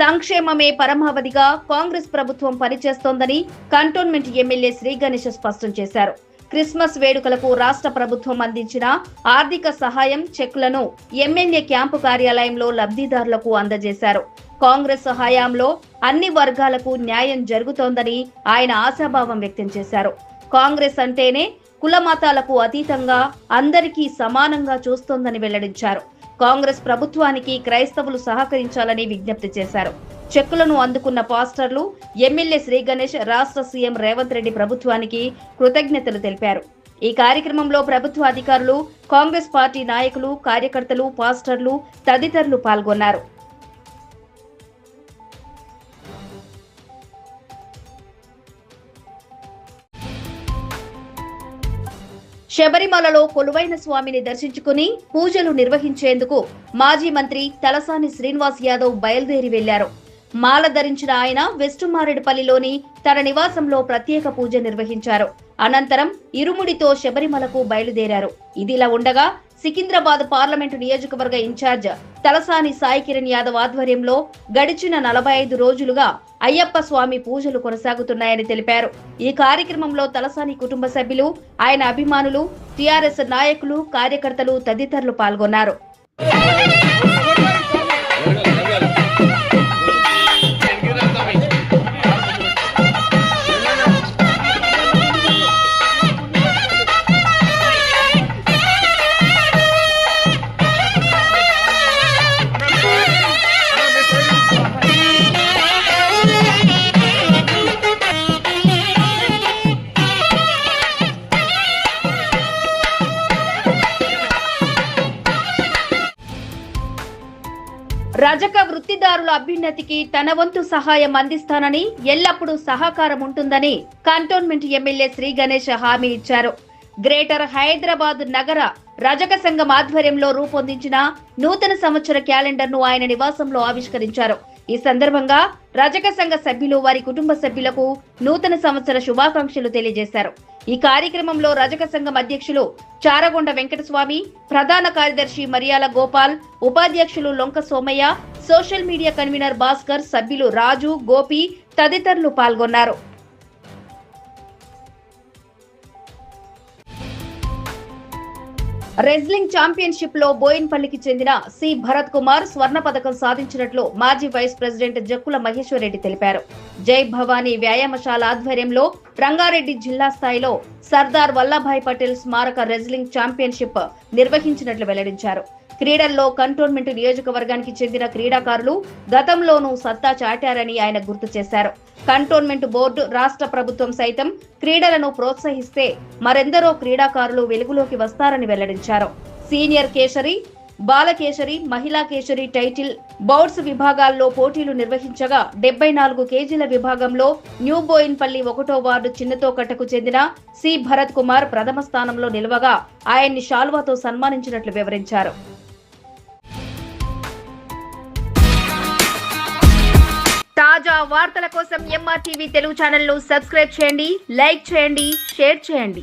సంక్షేమమే పరమావధిగా కాంగ్రెస్ ప్రభుత్వం పనిచేస్తోందని కంటోన్మెంట్ ఎమ్మెల్యే శ్రీ గణేష్ స్పష్టం చేశారు. క్రిస్మస్ వేడుకలకు రాష్ట్ర ప్రభుత్వం అందించిన ఆర్థిక సహాయం చెక్లను ఎమ్మెల్యే క్యాంపు కార్యాలయంలో లబ్ధిదారులకు అందజేశారు. కాంగ్రెస్ హయాంలో అన్ని వర్గాలకు న్యాయం జరుగుతోందని ఆయన ఆశాభావం వ్యక్తం చేశారు. కాంగ్రెస్ అంటేనే కులమతాలకు అతీతంగా అందరికీ సమానంగా చూస్తోందని వెల్లడించారు. కాంగ్రెస్ ప్రభుత్వానికి క్రైస్తవులు సహకరించాలని విజ్ఞప్తి చేశారు. చెక్కులను అందుకున్న పాస్టర్లు ఎమ్మెల్యే శ్రీ గణేష్ రాష్ట్ర సీఎం రేవంత్ రెడ్డి ప్రభుత్వానికి కృతజ్ఞతలు తెలిపారు. ఈ కార్యక్రమంలో ప్రభుత్వ అధికారులు కాంగ్రెస్ పార్టీ నాయకులు కార్యకర్తలు పాస్టర్లు తదితరులు పాల్గొన్నారు. శబరిమలలో కొలువైన స్వామిని దర్శించుకుని పూజలు నిర్వహించేందుకు మాజీ మంత్రి తలసాని శ్రీనివాస్ యాదవ్ బయలుదేరి వెళ్ళారు. మాల ధరించిన ఆయన వెస్టుమారెడ్పల్లిలోని తన నివాసంలో ప్రత్యేక పూజ నిర్వహించారు. అనంతరం ఇరుముడితో శబరిమలకు బయలుదేరారు. ఇదిలా ఉండగా సికింద్రాబాద్ పార్లమెంటు నియోజకవర్గ ఇన్ఛార్జ్ తలసాని సాయి కిరణ్ యాదవ్ ఆధ్వర్యంలో గడిచిన నలభై ఐదు రోజులుగా అయ్యప్ప స్వామి పూజలు కొనసాగుతున్నాయని తెలిపారు. ఈ కార్యక్రమంలో తలసాని కుటుంబ సభ్యులు ఆయన అభిమానులు టీఆర్ఎస్ నాయకులు కార్యకర్తలు తదితరులు పాల్గొన్నారు. రజక వృత్తిదారుల అభ్యున్నతికి తన వంతు సహాయం అందిస్తానని ఎల్లప్పుడూ సహకారం ఉంటుందని కంటోన్మెంట్ ఎమ్మెల్యే శ్రీ గణేష్ హామీ ఇచ్చారు. గ్రేటర్ హైదరాబాద్ నగర రజక సంఘం ఆధ్వర్యంలో రూపొందించిన నూతన సంవత్సర క్యాలెండర్ను ఆయన నివాసంలో ఆవిష్కరించారు. ఈ సందర్భంగా రజక సంఘ సభ్యులు వారి కుటుంబ సభ్యులకు నూతన సంవత్సర శుభాకాంక్షలు తెలియజేశారు. ఈ కార్యక్రమంలో రజక సంఘం అధ్యక్షులు చారగొండ వెంకటస్వామి ప్రధాన కార్యదర్శి మరియాల గోపాల్ ఉపాధ్యక్షులు Lonka Somaiah social media convener Bhaskar సభ్యులు రాజు గోపి తదితరులు పాల్గొన్నారు. రెజ్లింగ్ ఛాంపియన్షిప్లో బోయిన్పల్లికి చెందిన సి. భరత్ కుమార్ స్వర్ణ పథకం సాధించినట్లు మాజీ వైస్ ప్రెసిడెంట్ జక్కుల మహేశ్వరరెడ్డి తెలిపారు. జై భవానీ వ్యాయామశాల ఆధ్వర్యంలో రంగారెడ్డి జిల్లా స్థాయిలో సర్దార్ వల్లభాయ్ పటేల్ స్మారక రెజ్లింగ్ ఛాంపియన్షిప్ నిర్వహించినట్లు వెల్లడించారు. క్రీడల్లో కంటోన్మెంట్ నియోజకవర్గానికి చెందిన క్రీడాకారులు గతంలోనూ సత్తా చాటారని ఆయన గుర్తు చేశారు. కంటోన్మెంట్ బోర్డు రాష్ట్ర ప్రభుత్వం సైతం క్రీడలను ప్రోత్సహిస్తే మరెందరో క్రీడాకారులు వెలుగులోకి వస్తారని వెల్లడించారు. సీనియర్ కేసరి బాలకేశరి మహిళా కేశరి టైటిల్ బౌట్స్ విభాగాల్లో పోటీలు నిర్వహించగా డెబ్బై నాలుగు కేజీల విభాగంలో న్యూ బోయిన్పల్లి ఒకటో వార్డు చిన్నతోకట్టకు చెందిన సి. భరత్ కుమార్ ప్రథమ స్థానంలో నిలవగా ఆయన్ని శాల్వాతో సన్మానించినట్లు వివరించారు. తాజా వార్తల కోసం ఎంఆర్టీవీ తెలుగు ఛానల్ను సబ్స్క్రైబ్ చేయండి లైక్ చేయండి షేర్ చేయండి.